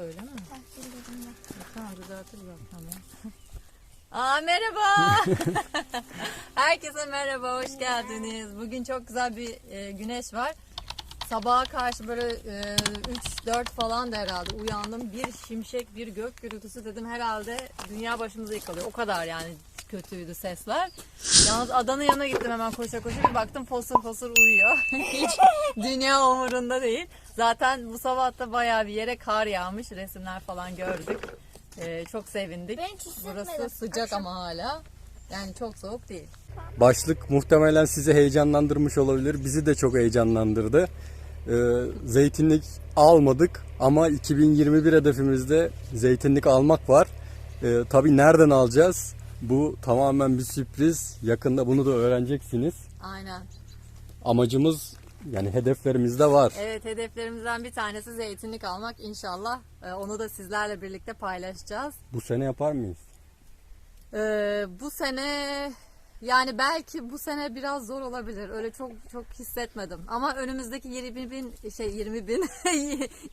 Öyle mi? Tamam düzeltiriz zaten ya. Aa merhaba. Herkese merhaba, hoş geldiniz. Bugün çok güzel bir e, güneş var. Sabaha karşı böyle e, 3-4 falan da herhalde uyandım. Bir şimşek, bir gök gürültüsü dedim herhalde dünya başımıza yıkılıyor. O kadar yani kötüydü sesler. Yalnız adanın yanına gittim hemen koşa koşa bir baktım fosur fosur uyuyor. Hiç dünya umurunda değil. Zaten bu sabah da bayağı bir yere kar yağmış. Resimler falan gördük. Ee, çok sevindik. Ben hiç hissetmedim. Burası sıcak ama hala. Yani çok soğuk değil. Başlık muhtemelen sizi heyecanlandırmış olabilir. Bizi de çok heyecanlandırdı. Ee, zeytinlik almadık ama 2021 hedefimizde zeytinlik almak var. Ee, tabii nereden alacağız? Bu tamamen bir sürpriz. Yakında bunu da öğreneceksiniz. Aynen. Amacımız yani hedeflerimizde var. Evet hedeflerimizden bir tanesi zeytinlik almak. İnşallah e, onu da sizlerle birlikte paylaşacağız. Bu sene yapar mıyız? Ee, bu sene yani belki bu sene biraz zor olabilir. Öyle çok çok hissetmedim. Ama önümüzdeki 20 bin şey 20 bin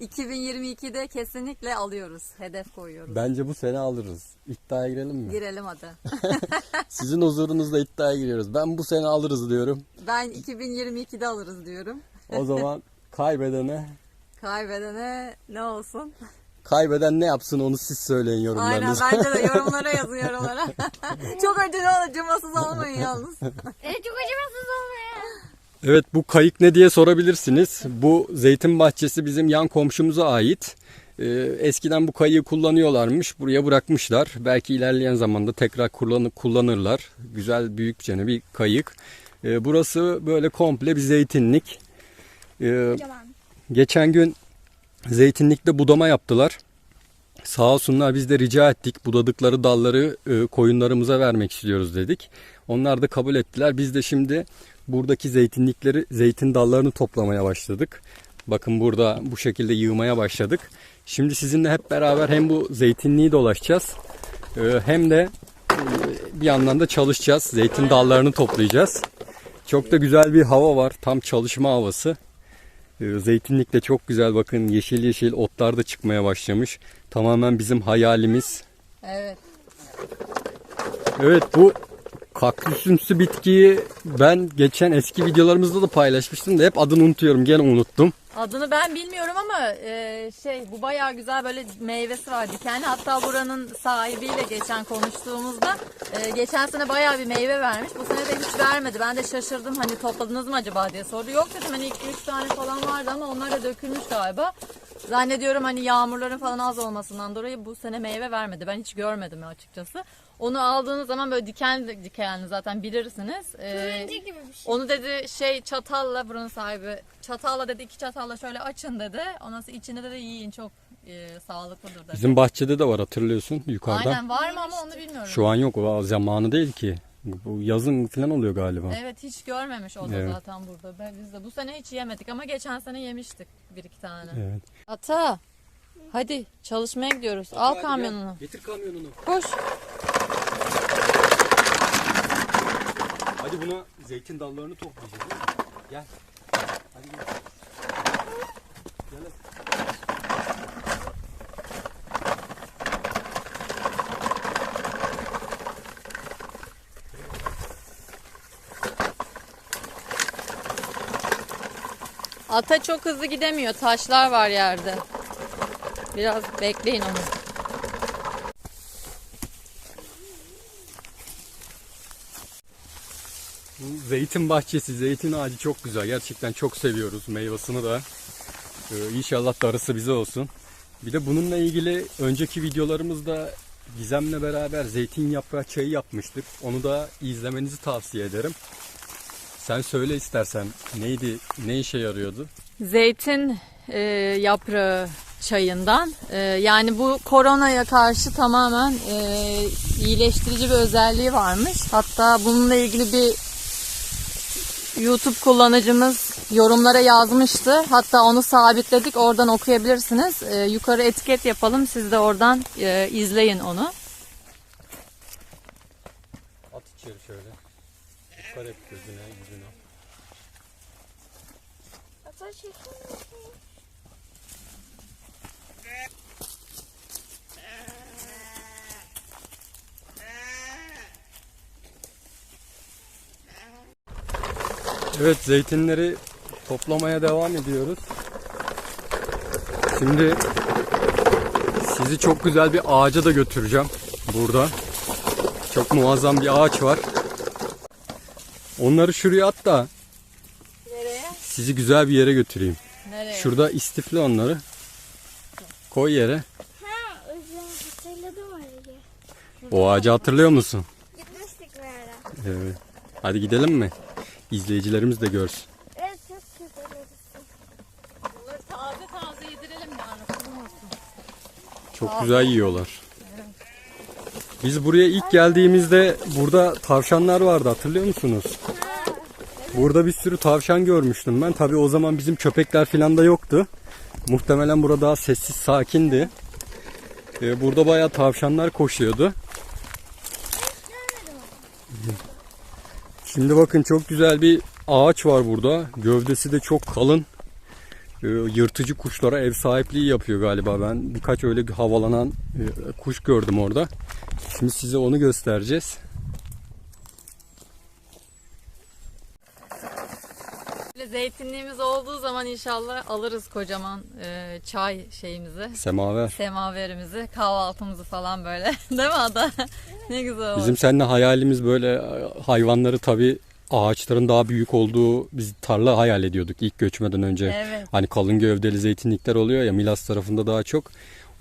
2022'de kesinlikle alıyoruz. Hedef koyuyoruz. Bence bu sene alırız. İddiaya girelim mi? Girelim hadi. Sizin huzurunuzda iddiaya giriyoruz. Ben bu sene alırız diyorum. Ben 2022'de alırız diyorum. O zaman kaybedene Kaybedene ne olsun? Kaybeden ne yapsın onu siz söyleyin Aynen yorumlarınızda. bence de yorumlara yazın yorumlara. çok acele acımasız olmayın yalnız. Evet çok acımasız olmuyor. Evet bu kayık ne diye sorabilirsiniz. Bu zeytin bahçesi bizim yan komşumuza ait. Ee, eskiden bu kayığı kullanıyorlarmış. Buraya bırakmışlar. Belki ilerleyen zamanda tekrar kullanı- kullanırlar. Güzel büyükçe bir kayık. Ee, burası böyle komple bir zeytinlik. Ee. Geçen gün zeytinlikte budama yaptılar. Sağ olsunlar biz de rica ettik. Budadıkları dalları e, koyunlarımıza vermek istiyoruz dedik. Onlar da kabul ettiler. Biz de şimdi buradaki zeytinlikleri, zeytin dallarını toplamaya başladık. Bakın burada bu şekilde yığmaya başladık. Şimdi sizinle hep beraber hem bu zeytinliği dolaşacağız e, hem de e, bir yandan da çalışacağız. Zeytin dallarını toplayacağız. Çok da güzel bir hava var. Tam çalışma havası. Ee, Zeytinlik de çok güzel bakın yeşil yeşil otlar da çıkmaya başlamış. Tamamen bizim hayalimiz. Evet. Evet bu kaktüsümsü bitkiyi ben geçen eski videolarımızda da paylaşmıştım da hep adını unutuyorum gene unuttum. Adını ben bilmiyorum ama e, şey bu bayağı güzel böyle meyvesi var dikenli. Hatta buranın sahibiyle geçen konuştuğumuzda e, geçen sene bayağı bir meyve vermiş. Bu sene de hiç vermedi. Ben de şaşırdım hani topladınız mı acaba diye sordu. Yok dedim hani 2-3 tane falan vardı ama onlar da dökülmüş galiba. Zannediyorum hani yağmurların falan az olmasından dolayı bu sene meyve vermedi. Ben hiç görmedim açıkçası. Onu aldığınız zaman böyle dikenli dikenli zaten bilirsiniz. E, Turuncu gibi bir şey. onu dedi şey çatalla buranın sahibi çatalla dedi iki çatalla şöyle açın dedi. Ondan sonra içinde de yiyin çok e, sağlıklıdır dedi. Bizim bahçede de var hatırlıyorsun yukarıda. Aynen var mı ama onu bilmiyorum. Şu an yok o zamanı değil ki. Bu yazın falan oluyor galiba. Evet hiç görmemiş o da Evet. zaten burada. Ben, biz de bu sene hiç yemedik ama geçen sene yemiştik bir iki tane. Evet. Ata hadi çalışmaya gidiyoruz. Al kamyonunu. Getir kamyonunu. Koş. Hadi buna zeytin dallarını toplayacağız. değil mi? Gel. Hadi gel. Gel. Ata çok hızlı gidemiyor. Taşlar var yerde. Biraz bekleyin onu. Bu zeytin bahçesi, zeytin ağacı çok güzel. Gerçekten çok seviyoruz meyvasını da. Ee, inşallah darısı bize olsun. Bir de bununla ilgili önceki videolarımızda Gizem'le beraber zeytin yaprağı çayı yapmıştık. Onu da izlemenizi tavsiye ederim. Sen söyle istersen neydi, ne işe yarıyordu? zeytin e, yaprağı çayından. E, yani bu koronaya karşı tamamen e, iyileştirici bir özelliği varmış. Hatta bununla ilgili bir YouTube kullanıcımız yorumlara yazmıştı. Hatta onu sabitledik. Oradan okuyabilirsiniz. E, yukarı etiket yapalım. Siz de oradan e, izleyin onu. At içeri şöyle. Çıkar hep gözüne, yüzüne. Ata. Evet zeytinleri toplamaya devam ediyoruz. Şimdi sizi çok güzel bir ağaca da götüreceğim burada. Çok muazzam bir ağaç var. Onları şuraya at da Nereye? sizi güzel bir yere götüreyim. Nereye? Şurada istifle onları. Koy yere. Ha, hatırladım orayı. O ağacı hatırlıyor musun? Gitmiştik bir ara. Evet. Hadi gidelim mi? İzleyicilerimiz de görsün. Evet, çok güzel. Bunları taze taze yedirelim olsun. Çok güzel yiyorlar. Biz buraya ilk geldiğimizde burada tavşanlar vardı hatırlıyor musunuz? Burada bir sürü tavşan görmüştüm ben. Tabii o zaman bizim köpekler falan da yoktu. Muhtemelen burada daha sessiz sakindi. Ee, burada bayağı tavşanlar koşuyordu. Şimdi bakın çok güzel bir ağaç var burada. Gövdesi de çok kalın. Ee, yırtıcı kuşlara ev sahipliği yapıyor galiba. Ben birkaç öyle havalanan e, kuş gördüm orada. Şimdi size onu göstereceğiz. Böyle zeytinliğimiz olduğu zaman inşallah alırız kocaman e, çay şeyimizi. Semaver. Semaverimizi, kahvaltımızı falan böyle. Değil mi Ada? ne güzel olur. Bizim seninle hayalimiz böyle e, hayvanları tabii ağaçların daha büyük olduğu biz tarla hayal ediyorduk ilk göçmeden önce. Evet. Hani kalın gövdeli zeytinlikler oluyor ya Milas tarafında daha çok.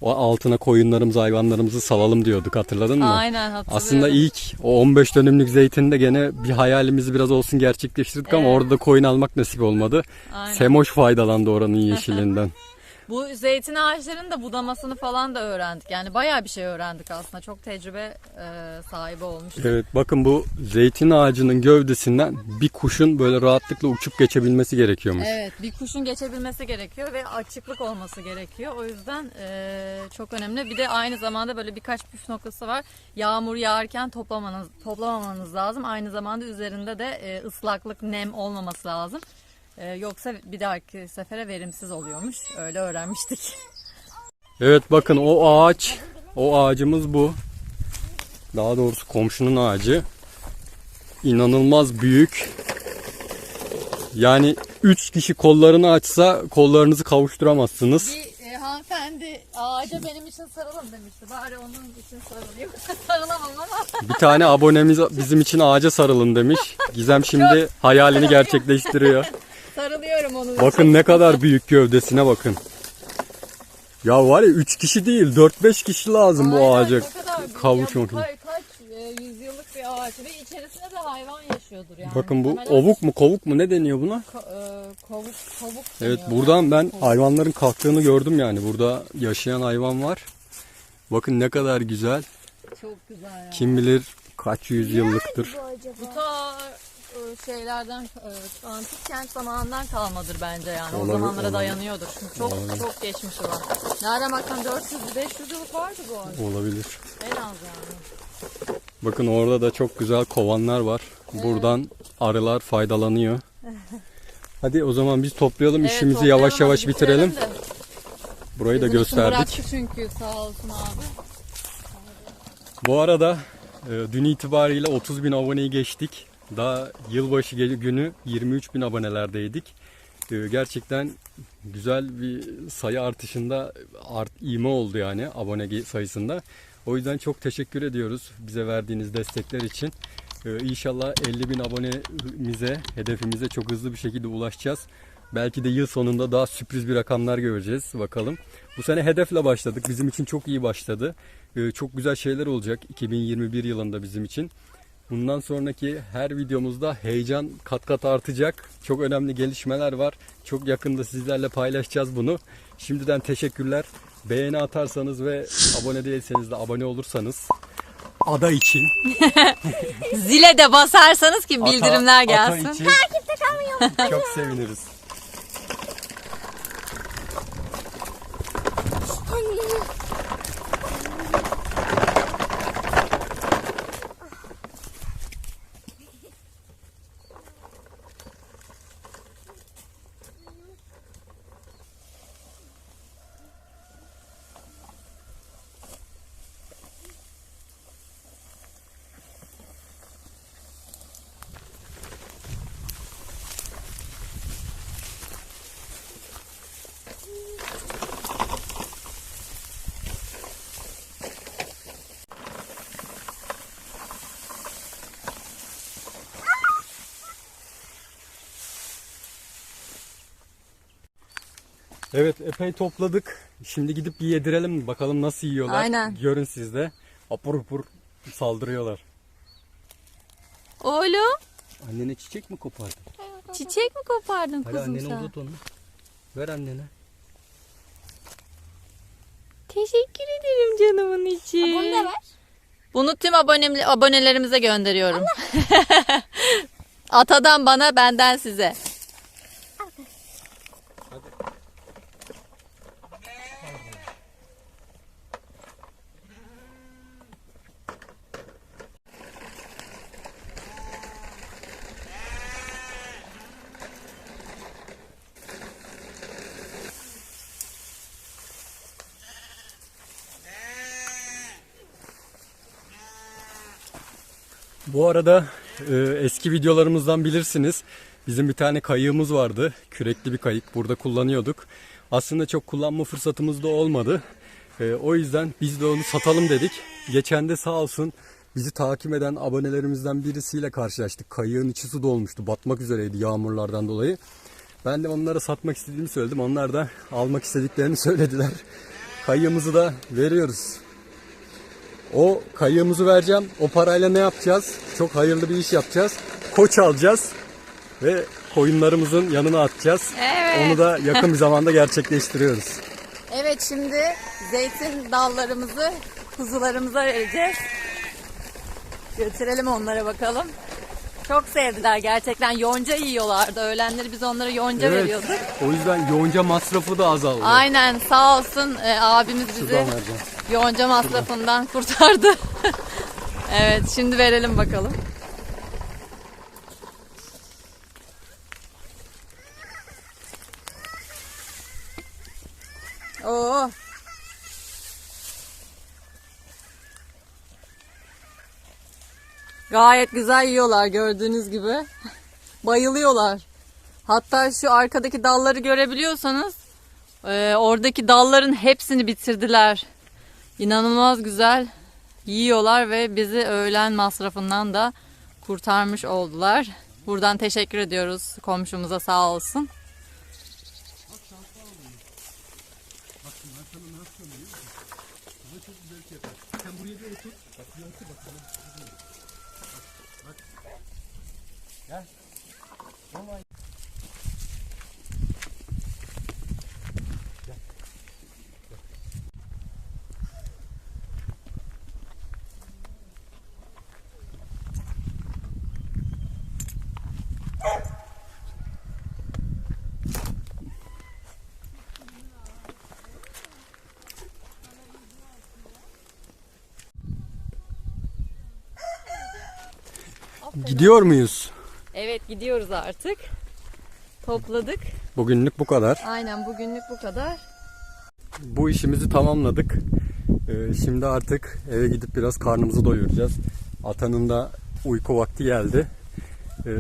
O altına koyunlarımızı, hayvanlarımızı salalım diyorduk hatırladın mı? Aynen hatırlıyorum. Aslında ilk o 15 dönümlük zeytinde gene bir hayalimizi biraz olsun gerçekleştirdik ama Evet. orada da koyun almak nasip olmadı. Aynen. Semoş faydalandı oranın yeşilinden. Bu zeytin ağaçlarının da budamasını falan da öğrendik. Yani bayağı bir şey öğrendik aslında. Çok tecrübe e, sahibi olmuş. Evet bakın bu zeytin ağacının gövdesinden bir kuşun böyle rahatlıkla uçup geçebilmesi gerekiyormuş. Evet, bir kuşun geçebilmesi gerekiyor ve açıklık olması gerekiyor. O yüzden e, çok önemli. Bir de aynı zamanda böyle birkaç püf noktası var. Yağmur yağarken toplamanız, toplamamanız lazım. Aynı zamanda üzerinde de e, ıslaklık, nem olmaması lazım. E, yoksa bir dahaki sefere verimsiz oluyormuş. Öyle öğrenmiştik. Evet bakın o ağaç, o ağacımız bu. Daha doğrusu komşunun ağacı. İnanılmaz büyük. Yani 3 kişi kollarını açsa kollarınızı kavuşturamazsınız. Bir e, hanımefendi ağaca benim için sarılın demişti. Bari onun için sarılayım. Sarılamam ama. Bir tane abonemiz bizim için ağaca sarılın demiş. Gizem şimdi hayalini gerçekleştiriyor. Sarılıyorum onun için. Bakın ne kadar büyük gövdesine bakın. Ya var ya 3 kişi değil 4-5 kişi lazım bu Aynen, ağaca ne kadar büyük kavuşmak için. Kaç, kaç e, yüzyıllık bir ağaç ve içerisinde de hayvan yaşıyordur yani. Bakın bu Muhtemelen ovuk mu kovuk mu ne deniyor buna? ko- e, kovuk, kovuk Evet buradan ben hayvanların kalktığını gördüm yani. Burada yaşayan hayvan var. Bakın ne kadar güzel. Çok güzel ya. Kim bilir kaç yüzyıllıktır. Bu? Bu ta şeylerden e, antik kent zamanından kalmadır bence yani. Olabilir, o zamanlara olabilir. dayanıyordur. Çünkü çok Olabilir. çok geçmişi var. Nereden baksan 400 500 yıllık vardı bu ağaç. Olabilir. En az yani. Bakın orada da çok güzel kovanlar var. Buradan arılar faydalanıyor. Hadi o zaman biz toplayalım Evet, işimizi toplayalım, yavaş yavaş hadi bitirelim. de. Burayı da Bizim için gösterdik. Çünkü sağ olsun abi. Bu arada e, dün itibariyle 30 bin aboneyi geçtik. Daha yılbaşı günü 23 bin abonelerdeydik. E, Gerçekten güzel bir sayı artışında art, ivme oldu yani abone sayısında. O yüzden çok teşekkür ediyoruz bize verdiğiniz destekler için. E, İnşallah 50 bin abonemize, hedefimize çok hızlı bir şekilde ulaşacağız. Belki de yıl sonunda daha sürpriz bir rakamlar göreceğiz bakalım. Bu sene hedefle başladık. Bizim için çok iyi başladı. Ee, Çok güzel şeyler olacak 2021 yılında bizim için. Bundan sonraki her videomuzda heyecan kat kat artacak. Çok önemli gelişmeler var. Çok yakında sizlerle paylaşacağız bunu. Şimdiden teşekkürler. Beğeni atarsanız ve abone değilseniz de abone olursanız ada için Zile de basarsanız ki bildirimler ata- gelsin. Ata için çok seviniriz. Evet epey topladık. Şimdi gidip bir yedirelim? Bakalım nasıl yiyorlar. Aynen. Görün siz de. Apur apur saldırıyorlar. Oğlum Annene çiçek mi kopardın? çiçek mi kopardın Hadi kuzum annene sen? uzat onu. Ver annene. Teşekkür ederim canımın içi. Bunu da ver. Bunu tüm abonem, abonelerimize gönderiyorum. Atadan bana, benden size. Bu arada e, eski videolarımızdan bilirsiniz. Bizim bir tane kayığımız vardı. Kürekli bir kayık. Burada kullanıyorduk. Aslında çok kullanma fırsatımız da olmadı. E, o yüzden biz de onu satalım dedik. Geçen de sağ olsun bizi takip eden abonelerimizden birisiyle karşılaştık. Kayığın içi su dolmuştu. Batmak üzereydi yağmurlardan dolayı. Ben de onlara satmak istediğimi söyledim. Onlar da almak istediklerini söylediler. Kayığımızı da veriyoruz. O kayığımızı vereceğim. O parayla ne yapacağız? Çok hayırlı bir iş yapacağız. Koç alacağız ve koyunlarımızın yanına atacağız. Evet. Onu da yakın bir zamanda gerçekleştiriyoruz. Evet şimdi zeytin dallarımızı kuzularımıza vereceğiz. Götürelim onlara bakalım. Çok sevdiler gerçekten. Yonca yiyorlardı. Öğlenleri biz onlara yonca veriyorduk. O yüzden yoğunca masrafı da azaldı. Aynen sağ olsun e, abimiz bizi Şuradan vereceğim. yonca masrafından kurtardı. evet şimdi verelim bakalım. Gayet güzel yiyorlar gördüğünüz gibi. Bayılıyorlar. Hatta şu arkadaki dalları görebiliyorsanız e, oradaki dalların hepsini bitirdiler. İnanılmaz güzel yiyorlar ve bizi öğlen masrafından da kurtarmış oldular. Buradan teşekkür ediyoruz komşumuza sağ olsun. Gidiyor muyuz? Evet gidiyoruz artık. Topladık. Bugünlük bu kadar. Aynen bugünlük bu kadar. Bu işimizi tamamladık. Ee, şimdi artık eve gidip biraz karnımızı doyuracağız. Atanın da uyku vakti geldi. Ee,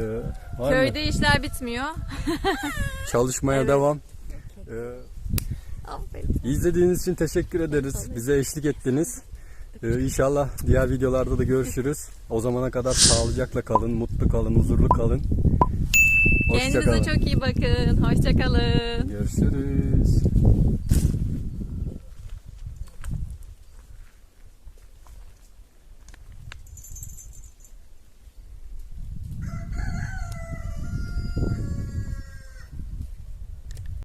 var mı? Köyde işler bitmiyor. Çalışmaya Evet. devam. Ee, Aferin. İzlediğiniz için teşekkür ederiz. Bize eşlik ettiniz. Ee, inşallah diğer videolarda da görüşürüz. O zamana kadar sağlıcakla kalın, mutlu kalın, huzurlu kalın. Kendinize Hoşçakalın. çok iyi bakın. Hoşçakalın. Görüşürüz.